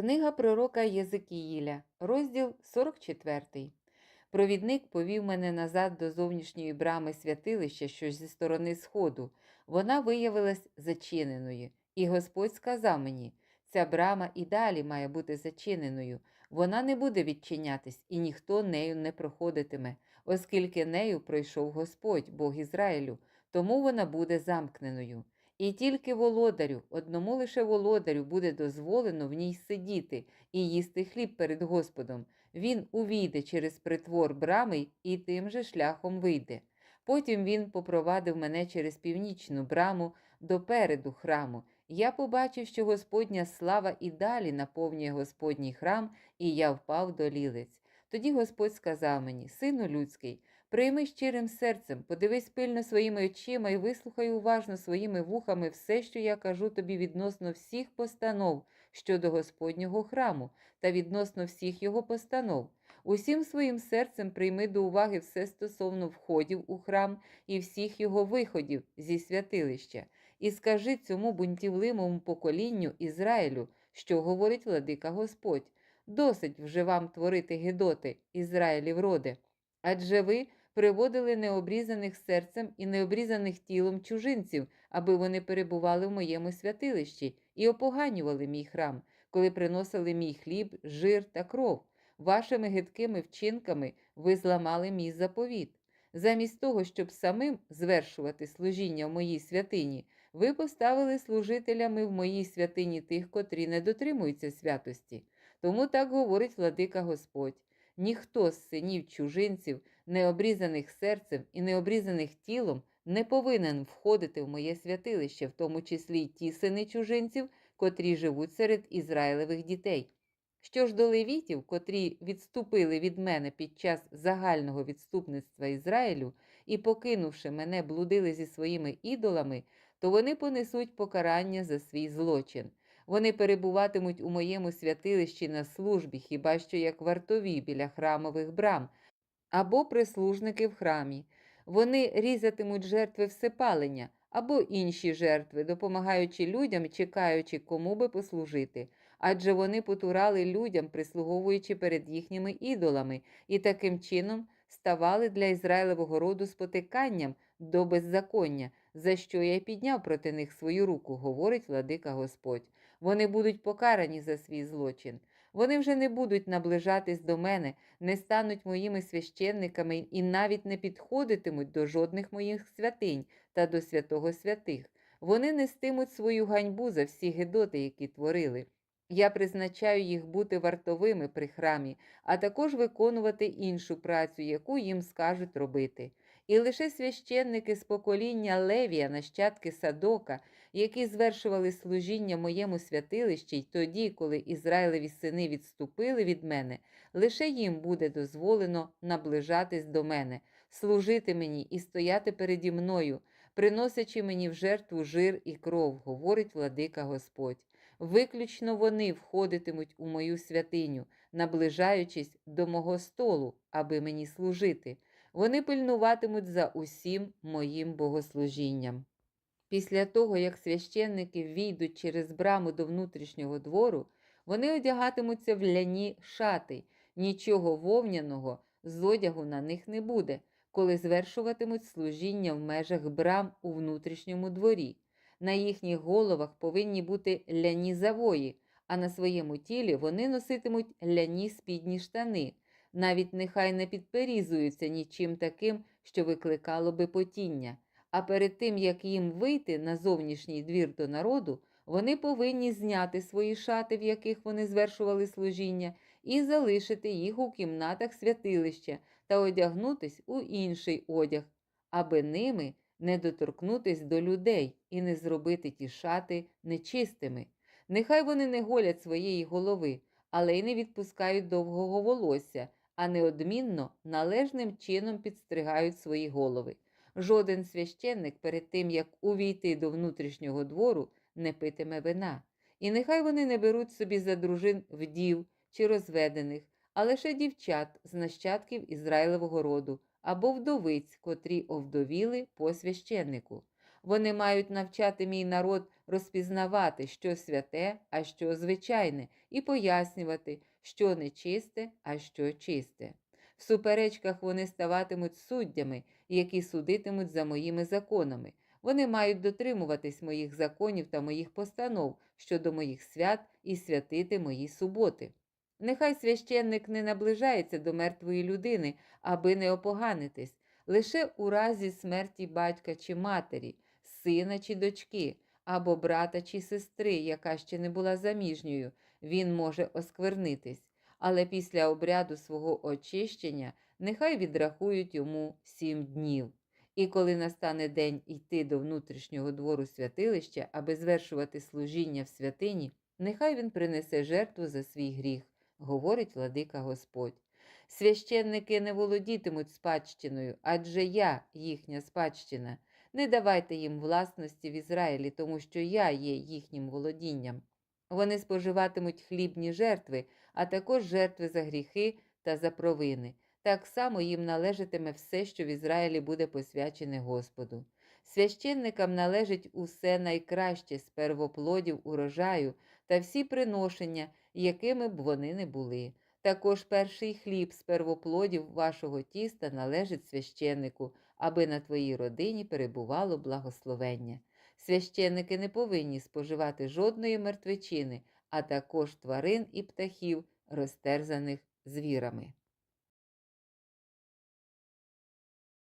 Книга пророка Єзикіїля, розділ 44. Провідник повів мене назад до зовнішньої брами святилища, що зі сторони сходу. Вона виявилась зачиненою, і Господь сказав мені: ця брама і далі має бути зачиненою. Вона не буде відчинятись, і ніхто нею не проходитиме, оскільки нею пройшов Господь, Бог Ізраїлю, тому вона буде замкненою. І тільки володарю, одному лише володарю буде дозволено в ній сидіти і їсти хліб перед Господом. Він увійде через притвор брами і тим же шляхом вийде. Потім він попровадив мене через північну браму до переду храму. Я побачив, що Господня слава і далі наповнює Господній храм, і я впав до лілиць. Тоді Господь сказав мені: Сину людський, Прийми щирим серцем, подивись пильно своїми очима і вислухай уважно своїми вухами все, що я кажу тобі відносно всіх постанов щодо Господнього храму та відносно всіх його постанов. Усім своїм серцем прийми до уваги все стосовно входів у храм і всіх його виходів зі святилища, і скажи цьому бунтівливому поколінню Ізраїлю, що говорить владика Господь. Досить вже вам творити гидоти, Ізраїлів роде. Адже ви приводили необрізаних серцем і необрізаних тілом чужинців, аби вони перебували в моєму святилищі і опоганювали мій храм, коли приносили мій хліб, жир та кров. Вашими гидкими вчинками ви зламали мій заповіт. Замість того, щоб самим звершувати служіння в моїй святині, ви поставили служителями в моїй святині тих, котрі не дотримуються святості. Тому так говорить владика Господь. Ніхто з синів чужинців, не обрізаних серцем і не обрізаних тілом, не повинен входити в моє святилище, в тому числі й ті сини чужинців, котрі живуть серед Ізраїлевих дітей. Що ж до левітів, котрі відступили від мене під час загального відступництва Ізраїлю і, покинувши мене, блудили зі своїми ідолами, то вони понесуть покарання за свій злочин. Вони перебуватимуть у моєму святилищі на службі, хіба що як вартові біля храмових брам, або прислужники в храмі. Вони різатимуть жертви всепалення або інші жертви, допомагаючи людям, чекаючи, кому би послужити. Адже вони потурали людям, прислуговуючи перед їхніми ідолами, і таким чином ставали для Ізраїлевого роду спотиканням до беззаконня, за що я підняв проти них свою руку, говорить владика Господь. Вони будуть покарані за свій злочин. Вони вже не будуть наближатись до мене, не стануть моїми священниками і навіть не підходитимуть до жодних моїх святинь та до святого святих. Вони нестимуть свою ганьбу за всі гедоти, які творили. Я призначаю їх бути вартовими при храмі, а також виконувати іншу працю, яку їм скажуть робити. І лише священники з покоління Левія, нащадки Садока, які звершували служіння моєму святилищі й тоді, коли Ізраїлеві сини відступили від мене, лише їм буде дозволено наближатись до мене, служити мені і стояти переді мною, приносячи мені в жертву жир і кров, говорить владика Господь. Виключно вони входитимуть у мою святиню, наближаючись до мого столу, аби мені служити. Вони пильнуватимуть за усім моїм богослужінням. Після того, як священники війдуть через браму до внутрішнього двору, вони одягатимуться в ляні шати, нічого вовняного з одягу на них не буде, коли звершуватимуть служіння в межах брам у внутрішньому дворі. На їхніх головах повинні бути ляні завої, а на своєму тілі вони носитимуть ляні спідні штани, навіть нехай не підперізуються нічим таким, що викликало би потіння. А перед тим, як їм вийти на зовнішній двір до народу, вони повинні зняти свої шати, в яких вони звершували служіння, і залишити їх у кімнатах святилища та одягнутись у інший одяг, аби ними не доторкнутись до людей і не зробити ті шати нечистими. Нехай вони не голять своєї голови, але й не відпускають довгого волосся, а неодмінно належним чином підстригають свої голови. Жоден священник перед тим, як увійти до внутрішнього двору, не питиме вина. І нехай вони не беруть собі за дружин вдів чи розведених, а лише дівчат з нащадків Ізраїлевого роду або вдовиць, котрі овдовіли по священнику. Вони мають навчати мій народ розпізнавати, що святе, а що звичайне, і пояснювати, що нечисте, а що чисте. В суперечках вони ставатимуть суддями, які судитимуть за моїми законами. Вони мають дотримуватись моїх законів та моїх постанов щодо моїх свят і святити мої суботи. Нехай священник не наближається до мертвої людини, аби не опоганитись, лише у разі смерті батька чи матері, сина чи дочки, або брата чи сестри, яка ще не була заміжньою, він може осквернитись, але після обряду свого очищення нехай відрахують йому сім днів. І коли настане день йти до внутрішнього двору святилища, аби звершувати служіння в святині, нехай він принесе жертву за свій гріх, говорить владика Господь. Священники не володітимуть спадщиною, адже я їхня спадщина. Не давайте їм власності в Ізраїлі, тому що я є їхнім володінням. Вони споживатимуть хлібні жертви, а також жертви за гріхи та за провини. Так само їм належатиме все, що в Ізраїлі буде посвячене Господу. Священникам належить усе найкраще з первоплодів урожаю та всі приношення, якими б вони не були. Також перший хліб з первоплодів вашого тіста належить священнику, аби на твоїй родині перебувало благословення. Священники не повинні споживати жодної мертвечини, а також тварин і птахів, розтерзаних звірами.